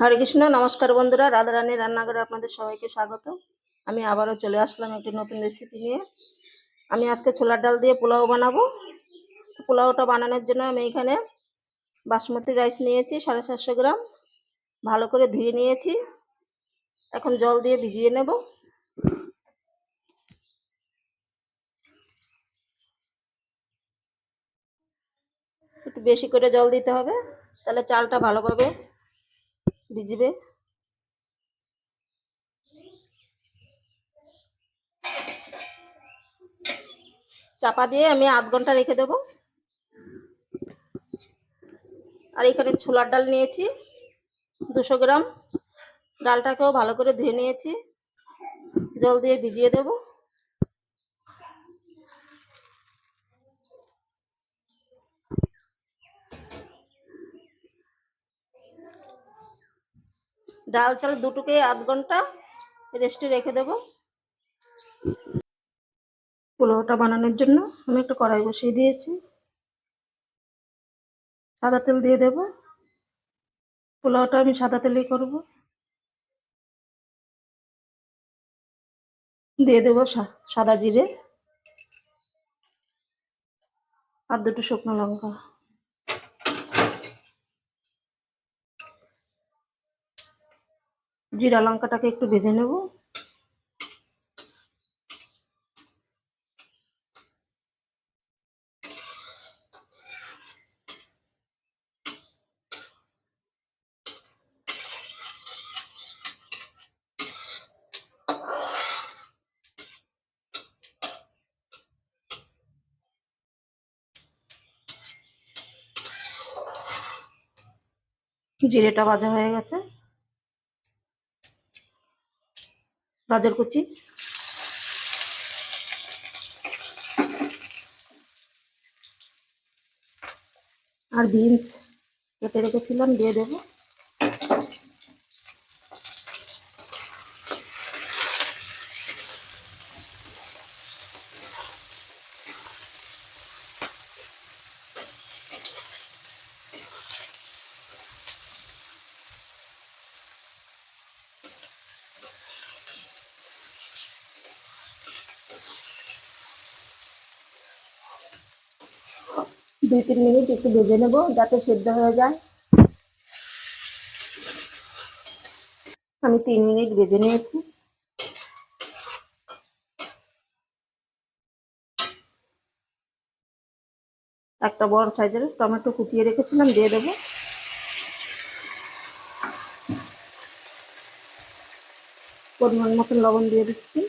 হরে কৃষ্ণ, নমস্কার বন্ধুরা, রাধা রাধারানী রান্নাঘরে আপনাদের সবাইকে স্বাগত। আমি আবারও চলে আসলাম একটি নতুন রেসিপি নিয়ে। আমি আজকে ছোলার ডাল দিয়ে পোলাও বানাবো। পোলাওটা বানানোর জন্য আমি এখানে বাসমতি রাইস নিয়েছি, সাড়ে সাতশো গ্রাম। ভালো করে ধুয়ে নিয়েছি। এখন জল দিয়ে ভিজিয়ে নেব। একটু বেশি করে জল দিতে হবে, তাহলে চালটা ভালোভাবে ভিজবে? চাপা দিয়ে আমি আধ ঘণ্টা রেখে দেবো। আর এখানে ছোলার ডাল নিয়েছি, দুশো গ্রাম। ডালটাকেও ভালো করে ধুয়ে নিয়েছি। জল দিয়ে ভিজিয়ে দেব। ডাল চাল দুটোকে আধ ঘণ্টা রেস্টে রেখে দেব। পোলাওটা বানানোর জন্য আমি একটা কড়াই বসিয়ে দিয়েছি। সাদা তেল দিয়ে দেব। পোলাওটা আমি সাদা তেলেই করব। দিয়ে দেব সাদা জিরে। আর দুটো শুকনো লঙ্কা। জিরা লঙ্কাটাকে একটু ভেজে নেব। জিরেটা ভাজা হয়ে গেছে। গাজর কুচি। আর বিনস কেটে রেখেছিলাম দিয়ে দেবো। দুই, তিন মিনিট একটু ভেজে নেব যাতে সেদ্ধ হয়ে যায়। আমি তিন মিনিট ভেজে নিয়েছি। একটা বড় সাইজের টমেটো কুচিয়ে রেখেছিলাম, দিয়ে দেবো। পরিমাণ মতন লবণ দিয়ে দিচ্ছি।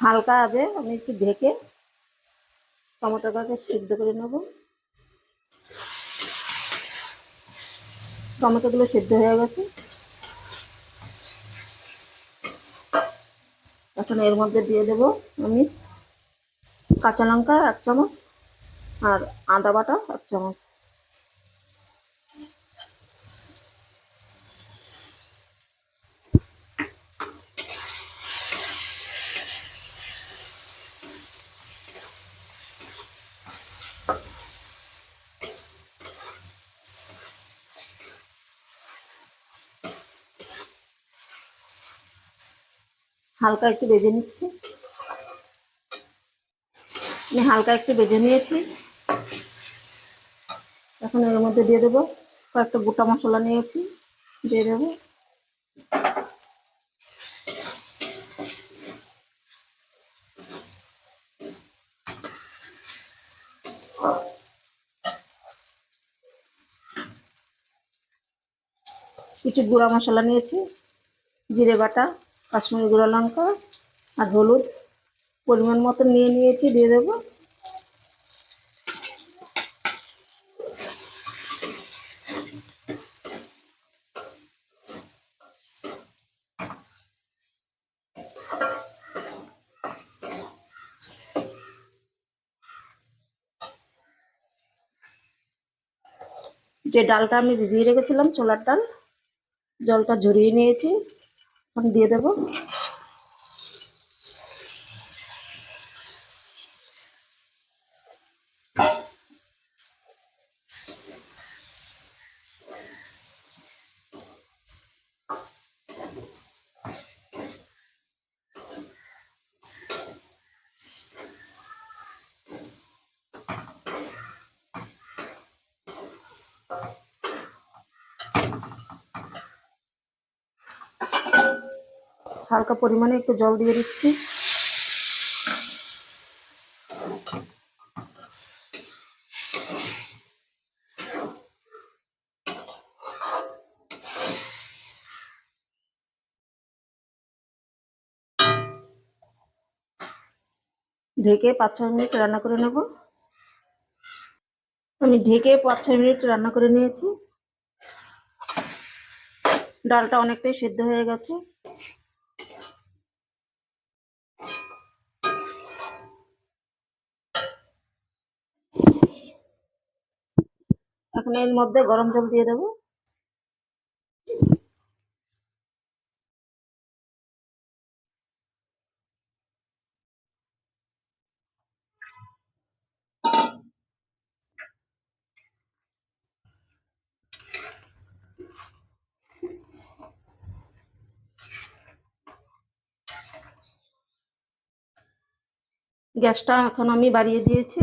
হালকা হবে আমি একটু ঢেকে টমেটোটাকে সিদ্ধ করে নেব। টমেটোগুলো সিদ্ধ হয়ে গেছে। এখন এর মধ্যে দিয়ে দেব আমি কাঁচা লঙ্কা এক চামচ আর আদা বাটা এক চামচ। হালকা একটু বেজে নিচ্ছি। আমি হালকা একটু বেজে নিয়েছি। এখন এর মধ্যে দিয়ে দেবো কয়েকটা গোটা মশলা নিয়েছি, দিয়ে দেবো। কিছু গুঁড়া মশলা নিয়েছি, জিরে বাটা। কাশ্মীরি গুঁড়া লঙ্কা আর হলুদ পরিমাণ মতো নিয়ে নিয়েছি, দিয়ে দেবো। যে ডালটা আমি ভিজিয়ে রেখেছিলাম, ছোলার ডাল, জলটা ঝরিয়ে নিয়েছি। দিয়ে দেব। হালকা পরিমাণে একটু জল দিয়ে দিচ্ছি। ঢেকে পাঁচ ছয় মিনিট রান্না করে নেব। আমি ঢেকে পাঁচ ছয় মিনিট রান্না করে নিয়েছি। ডালটা অনেকটাই সেদ্ধ হয়ে গেছে। এখন এর মধ্যে গরম জল দিয়ে দেবো। গ্যাসটা এখন আমি বাড়িয়ে দিয়েছি।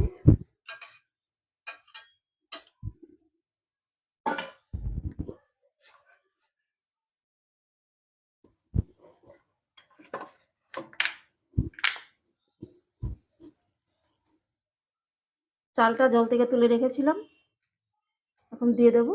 চালটা জল থেকে তুলে রেখেছিলাম। এখন দিয়ে দেব।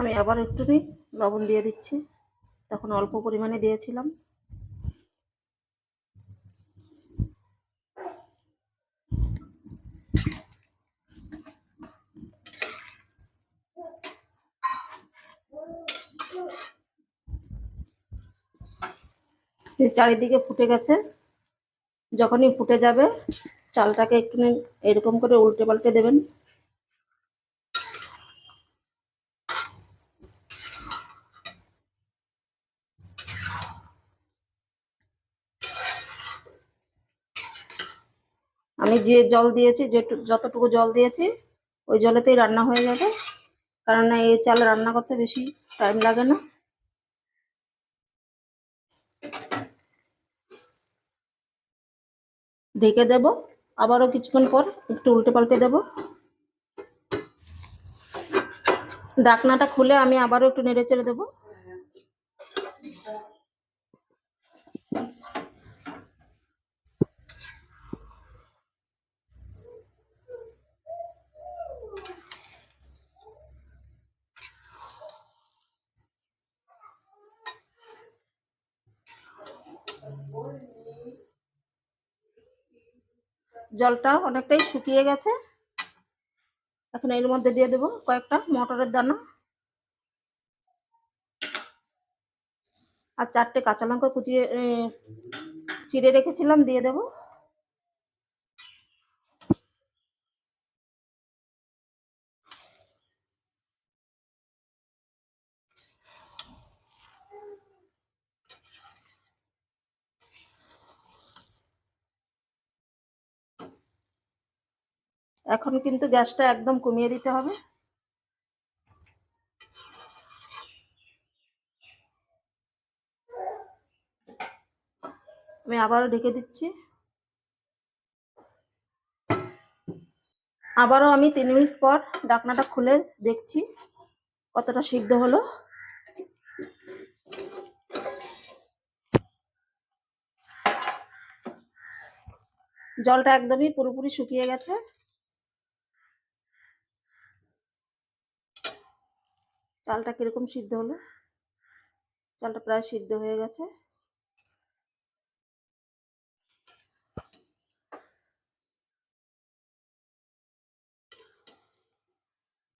আমি আবার একটু লবণ দিয়ে দিচ্ছি। তখন অল্প পরিমাণে দিয়েছিলাম। চারিদিকে ফুটে গেছে। যখনই ফুটে যাবে, চালটাকে একটু এরকম করে উল্টে পাল্টে দেবেন আমি যে জল দিয়েছি যতটুকু জল দিয়েছি, ওই জলেতেই রান্না হয়ে যাবে। কারণ এই চাল রান্না করতে বেশি টাইম লাগে না। ঢেকে দেব। আবারও কিছুক্ষণ পর একটু উল্টে পাল্টে দেব। ডাকনাটা খুলে আমি আবারও একটু নেড়ে চেড়ে দেবো। জলটা অনেকটাই শুকিয়ে গেছে। এখন এর মধ্যে দিয়ে দেবো কয়েকটা মটরের দানা আর চারটে কাঁচা লঙ্কা কুচিয়ে চিড়ে রেখেছিলাম, দিয়ে দেব। এখন কিন্তু গ্যাসটা একদম কমিয়ে দিতে হবে। আমি আবারও ঢেকে দিচ্ছি। আবারও আমি তিন মিনিট পর ডাকনাটা খুলে দেখছি কতটা সিদ্ধ হলো। জলটা একদমই পুরোপুরি শুকিয়ে গেছে। চালটা কীরকম সিদ্ধ হলো? চালটা প্রায় সিদ্ধ হয়ে গেছে।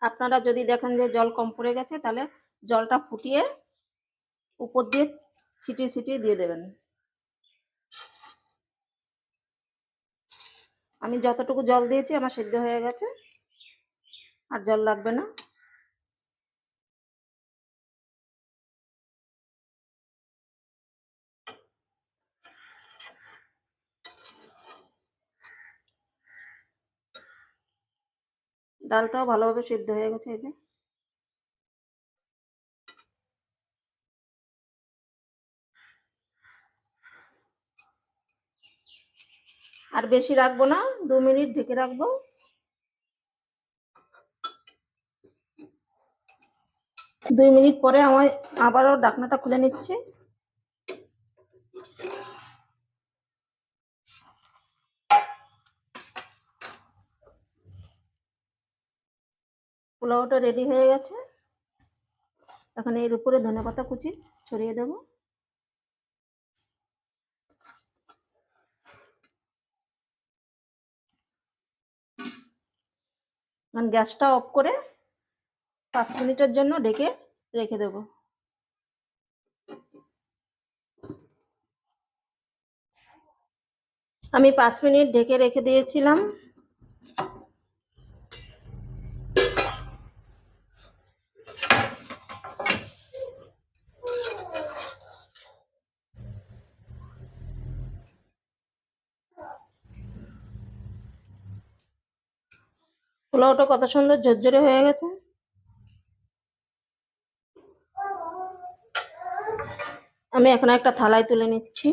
আপনারা যদি দেখেন যে জল কম পড়ে গেছে, তাহলে জলটা ফুটিয়ে উপর দিয়ে ছিটিয়ে ছিটিয়ে দিয়ে দেবেন। আমি যতটুকু জল দিয়েছি, আমার সিদ্ধ হয়ে গেছে। আর জল লাগবে না। ডালটাও ভালোভাবে সিদ্ধ হয়ে গেছে, এই যে। আর বেশি রাখব না, দু মিনিট ঢেকে রাখব। দুই মিনিট পরে আমার আবারও ডাকনাটা খুলে নিচ্ছি। পোলাওটা রেডি হয়ে গেছে। এখন এর উপরে ধনেপাতা কুচি ছড়িয়ে দেবো। এখন গ্যাসটা অফ করে পাঁচ মিনিটের জন্য ঢেকে রেখে দেব। আমি পাঁচ মিনিট ঢেকে রেখে দিয়েছিলাম। পোলাওটা কত সুন্দর ঝরঝরে হয়ে গেছে। আমি এখন একটা থালায় তুলে নিচ্ছি।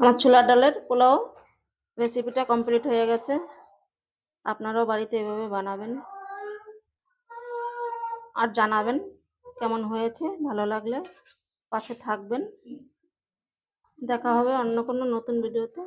আমার ছোলার ডালের পোলাও রেসিপিটা কমপ্লিট হয়ে গেছে। আপনারাও বাড়িতে এভাবে বানাবেন। আর জানাবেন কেমন হয়েছে ভালো লাগলে পাশে থাকবেন। দেখা হবে অন্য কোনো নতুন ভিডিওতে।